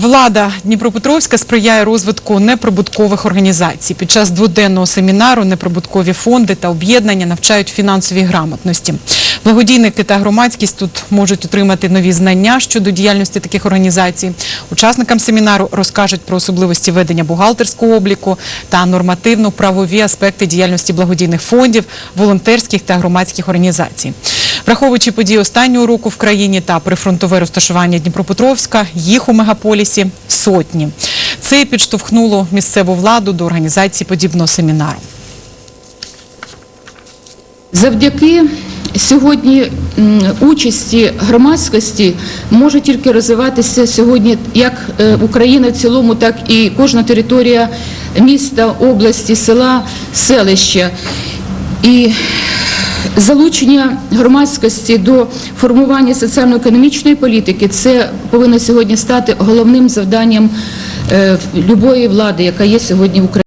Влада Дніпропетровська сприяє розвитку неприбуткових організацій. Під час дводенного семінару неприбуткові фонди та об'єднання навчають фінансовій грамотності. Благодійники та громадськість тут можуть отримати нові знання щодо діяльності таких організацій. Учасникам семінару розкажуть про особливості ведення бухгалтерського обліку та нормативно-правові аспекти діяльності благодійних фондів, волонтерських та громадських організацій. Враховуючи події останнього року в країні та прифронтове розташування Дніпропетровська, їх у мегаполісі сотні. Це підштовхнуло місцеву владу до організації подібного семінару. Завдяки сьогодні участі громадськості може тільки розвиватися сьогодні як е, Україна в цілому, так і кожна територія міста, області, села, селища. І залучення громадськості до формування соціально-економічної політики це повинно сьогодні стати головним завданням е, любої влади, яка є сьогодні в Україні.